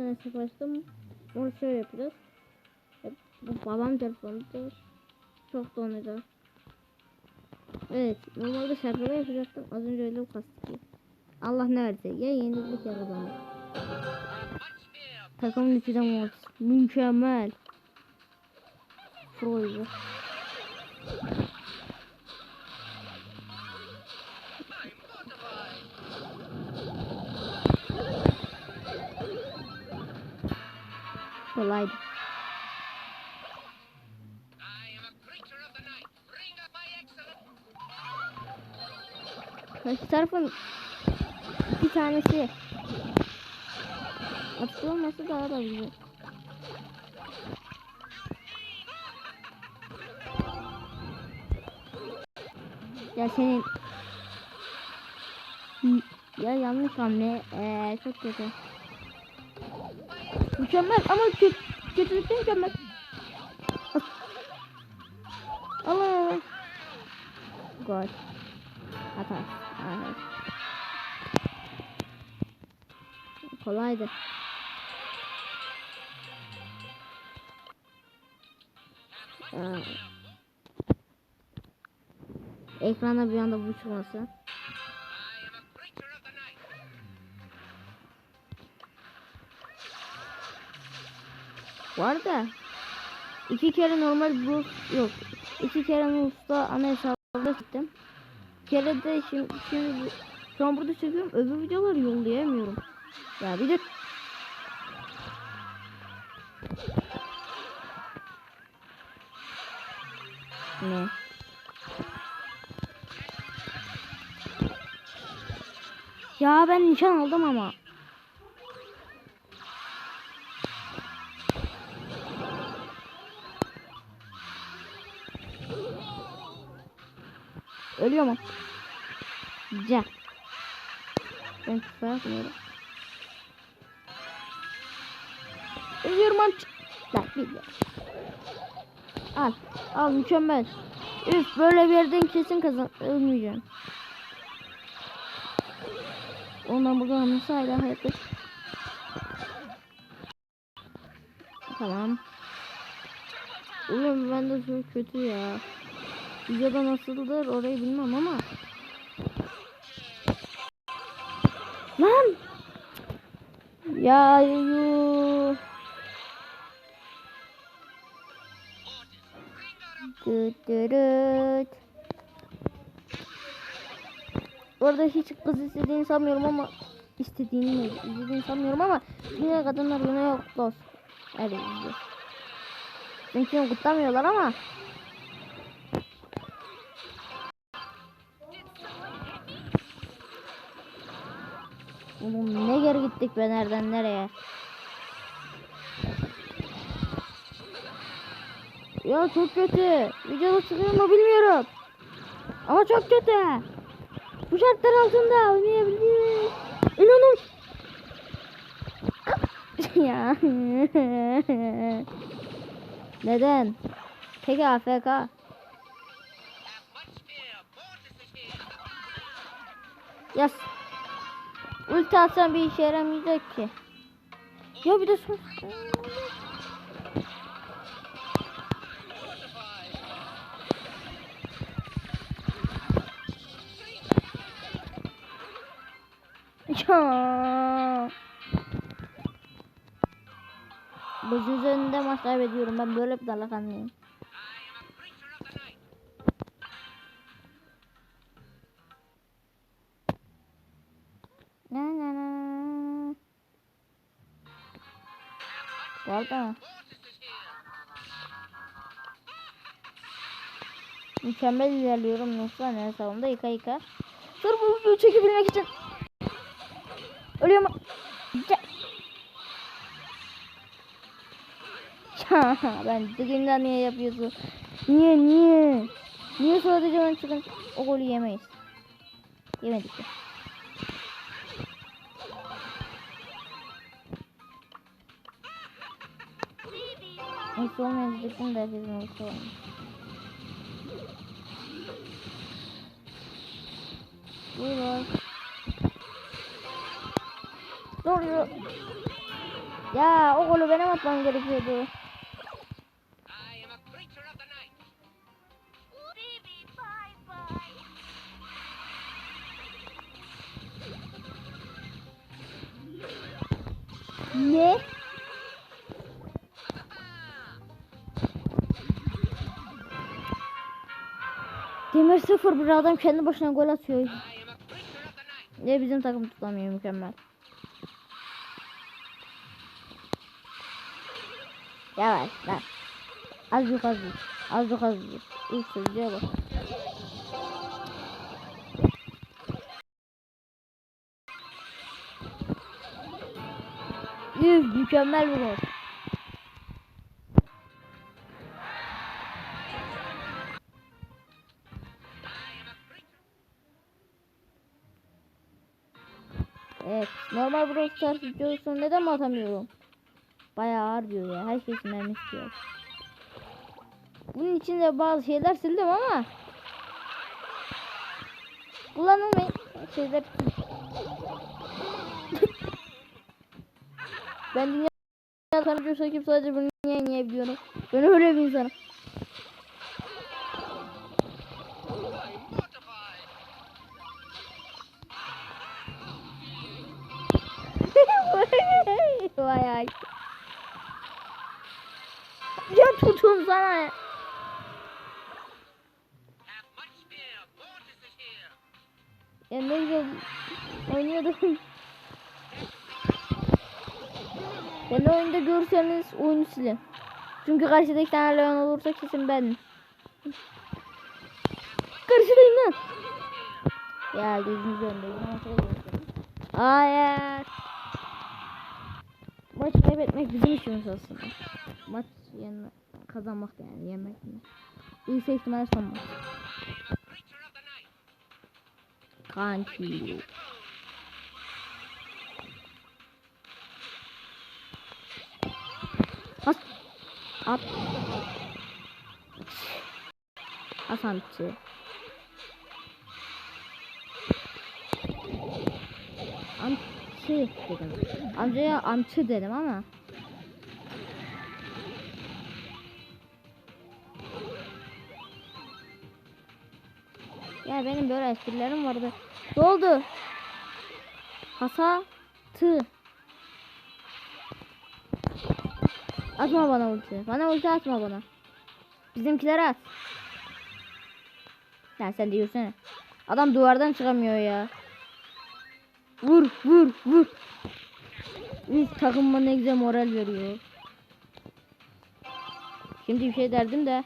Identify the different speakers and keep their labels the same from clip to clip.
Speaker 1: tane hesap açtım. Onu şöyle yapacağız. Bu babam telefonudur. Çok da onaydı. Evet. Normalde şarkıda yapacaktım. Az önce öyle kastık ki. Allah ne verse. Ya yenildik ya kazandık. Takımın içinden Mortis. Mükemmel. Pro'ydu.
Speaker 2: Excellent.
Speaker 1: Karşı tarafın iki tanesi atıyor olması daha da güzel. Ya senin ya yanlış hamle ee, çok kötü. Mükemmel ama kötü kötülükte mükemmel. Allah. Gol. Hata. Evet. Kolaydı. Aa. Ekrana bir anda bu çıkması. Bu arada iki kere normal bu yok. İki kere usta ana hesabında gittim. Kere de şimdi, şimdi şu an burada çekiyorum. Öbür videoları yollayamıyorum. Ya bir de Ne? Ya ben nişan aldım ama. Ölüyor mu? Güzel. Ben küfür amca. Lan bir de. Al. Al mükemmel. Üf böyle bir yerden kesin kazan. Ölmeyeceğim. Ondan buradan nasıl hala hayatta? Tamam. Oğlum ben de çok kötü ya. Videoda nasıldır orayı bilmem ama. Lan! Ya yu. Düt dürüt. Orada hiç kız istediğini sanmıyorum ama istediğini mi istediğini sanmıyorum ama yine kadınlar yine yok dost. İzliyor. Çünkü kutlamıyorlar ama Oğlum ne geri gittik be nereden nereye? Ya çok kötü. Videoda çıkıyor mu bilmiyorum. Ama çok kötü. Bu şartlar altında oynayabiliriz. İnanın. ya. Neden? Peki AFK.
Speaker 2: Have
Speaker 1: Ulti atsan bir işe yaramayacak ki. Ya bir de sus. Ya. Gözünüz önünde maç kaybediyorum. Ben böyle bir dalakanlıyım. Na na na. Bu arada mükemmel ilerliyorum. Nasıl ne hesabımda yıka yıka. Dur bu videoyu çekebilmek için. Ölüyor mu? Ce- Ya ben dediğimden niye yapıyorsun? Niye niye? Niye sadece ben çıkın o golü yemeyiz? Yemedik de. Neyse olmayan diyecektim de herkesin olsa olmuş. Buyur. Doğru. Ya o golü benim atmam gerekiyordu. Demir sıfır bir adam kendi başına gol atıyor. Ne bizim takım tutamıyor mükemmel. Yavaş lan. Azıcık azıcık. Azıcık azıcık. İlk sözcüğe bak. Üf mükemmel bir gol. Evet. Normal Brawl Stars videosunu neden mi atamıyorum? Bayağı ağır diyor ya. Herkes mermi istiyor. Bunun içinde bazı şeyler sildim ama kullanılmayan şeyler ben dünya tanıcı sakip sadece bunu niye niye biliyorum. Ben öyle bir insanım. Tutun sana. Ya ne güzel oynuyordum. Beni oyunda görseniz oyunu silin. Çünkü karşıda iki tane Leon olursa kesin ben. Karşıdayım lan. Ya gözünüzü önündeyim. Hayır. Maç kaybetmek bizim işimiz aslında. Maç yenme, kazanmak yani yemek mi? Büyük ihtimalle son maç. Kanki. As at. Asantı. Amçı dedim. Amcaya amçı dedim ama. Ya benim böyle esprilerim vardı. Ne oldu? Hasa tı. Atma bana ulti. Bana ulti atma bana. Bizimkilere at. Ya sen de yürüsene. Adam duvardan çıkamıyor ya. Vur vur vur. Üf, takımıma ne güzel moral veriyor. Şimdi bir şey derdim de.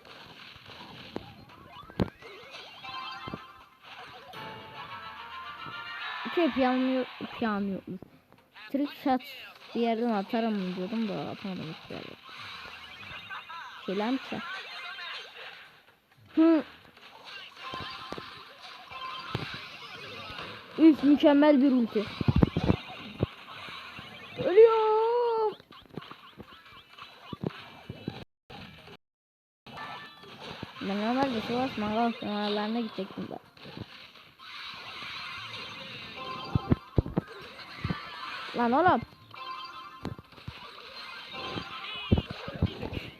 Speaker 1: Piyano piyano yokmuş. Trick shot bir yerden atarım diyordum da atamadım hiçbir yerde. Şeyler mi ki? Hı. Üf mükemmel bir ulti. Ölüyorum. Ben normalde Sivas Mangal sınavlarına gidecektim ben. Lan oğlum.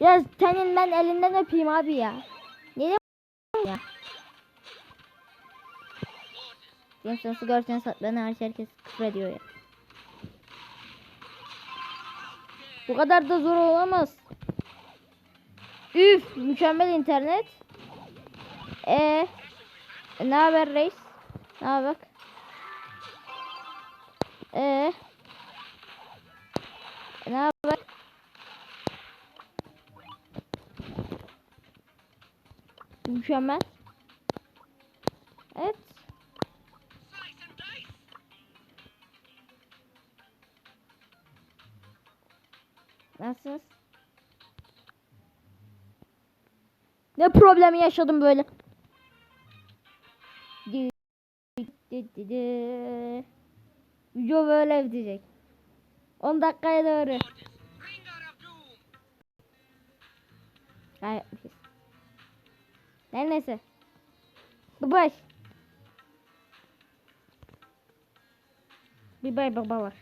Speaker 1: Ya senin ben elinden öpeyim abi ya. Ne de ya? Gençler görseniz beni her şey herkes küfür ediyor ya. Bu kadar da zor olamaz. Üf mükemmel internet. E ne haber reis? Ne haber? E ne haber? Mükemmel. Evet. Nasılsınız? Ne problemi yaşadım böyle? Video böyle bitecek. 10 dakikaya doğru. Kaybetmişiz. Her neyse. Bye. Bye bye babalar.